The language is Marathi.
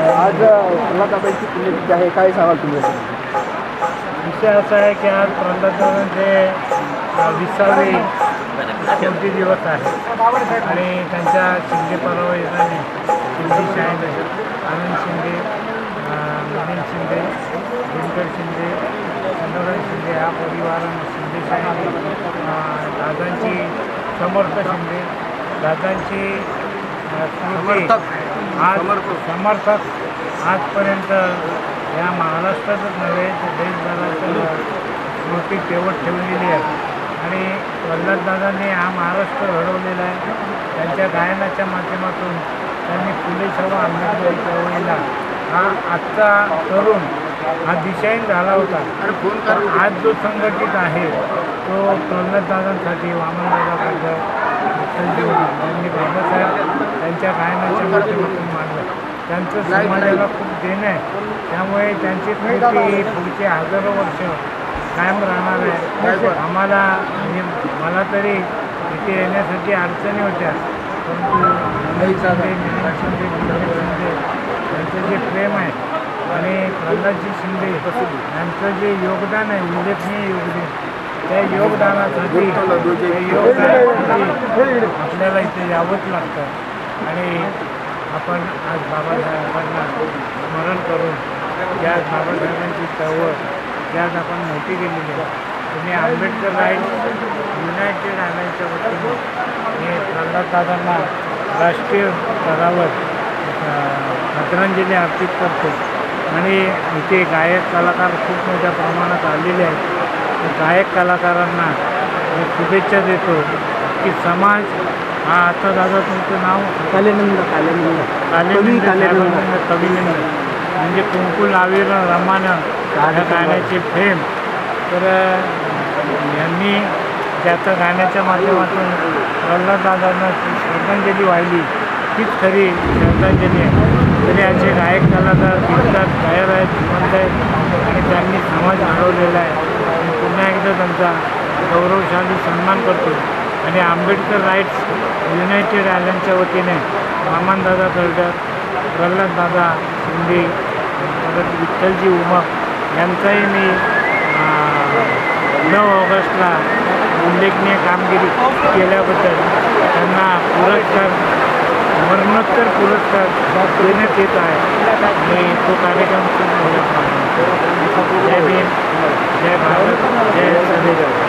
जे आहे. काय सांगाल तुम्ही? विषय असा आहे की आज प्रल्हाददादांचे विसावे शेवटी दिवस आहे? आणि त्यांच्या शिंदे परवा येणारे शिंदे शाहीद आनंद शिंदे नवीन शिंदे दिनकर शिंदे चंद्रकांत शिंदे हा परिवार आणि शिंदे शाहीद अं, दादांची समर्थ शिंदे दादांची स्मृती आज समर्थक आजपर्यंत या महाराष्ट्रातच नव्हे तर देशभरात स्मृती तेवढ ठेवलेली आहे. आणि प्रल्हाददादांनी हा महाराष्ट्र घडवलेला आहे. त्यांच्या गायनाच्या माध्यमातून त्यांनी फुले शाहू आंबेडकरी चळवळीला हा आजचा तरुण हा दिशाहीन झाला होता. तर आज जो संघटित आहे तो प्रल्हाददादांसाठी वामनदादा वडील यांनी बाबासाहेब त्यांच्या गायनाच्या माध्यमातून मांडलं त्यांचं समाजाला खूप देणं आहे. त्यामुळे त्यांची कृती ही पुढचे हजारो वर्ष कायम राहणार आहे. आम्हाला म्हणजे मला तरी इथे येण्यासाठी अडचणी होत्या. परंतु शिंदे शिंदे त्यांचं जे प्रेम आहे आणि प्रल्हादजी शिंदे यांचं जे योगदान आहे उल्लेखनीय योगदान त्या योगदानासाठी त्या योगदानासाठी आपल्याला इथे यावंच लागतं. आणि आपण आज बाबासाहेबांना स्मरण करून ज्या बाबासाहेबांची चळवळ ज्यात आपण मोठी केलेली आहे तुम्ही आंबेडकर राईट युनायटेड आणायच्या वतीने मी प्रल्हाददादांना राष्ट्रीय स्तरावर आदरांजली अर्पित करतो. आणि इथे गायक कलाकार खूप मोठ्या प्रमाणात आलेले आहेत. गायक कलाकारांना मी शुभेच्छा देतो की समाज हा आता दादा तुमचं नाव? कालेनंद कालेनंद. कवी कालिंद कालेनंद. कविलिंग म्हणजे कुंकू लावीर रमानं या गाण्याचे फेम. तर यांनी त्याचं गाण्याच्या माध्यमातून प्रल्हाददादांना श्रद्धांजली वाहिली. तीच खरी श्रद्धांजली आहे. तरी असे गायक कलाकार गीतकार गायक आहेत जिवंत आहेत. आणि त्यांनी समाज घडवलेला आहे. पुन्हा एकदा त्यांचा गौरवशाली सन्मान करतो. आणि आंबेडकर राईट्स युनायटेड आयलंडच्या वतीने मामानदादा करडर प्रल्हाददादा शिंदे परत विठ्ठलजी उमक यांचाही मी नऊ ऑगस्टला उल्लेखनीय कामगिरी केल्याबद्दल त्यांना पुरस्कार मरणोत्तर पुरस्कार देण्यात येत आहे. आणि तो कार्यक्रम खूप मोठ्या प्रमाणात जय भीम जय भारत जय संविधान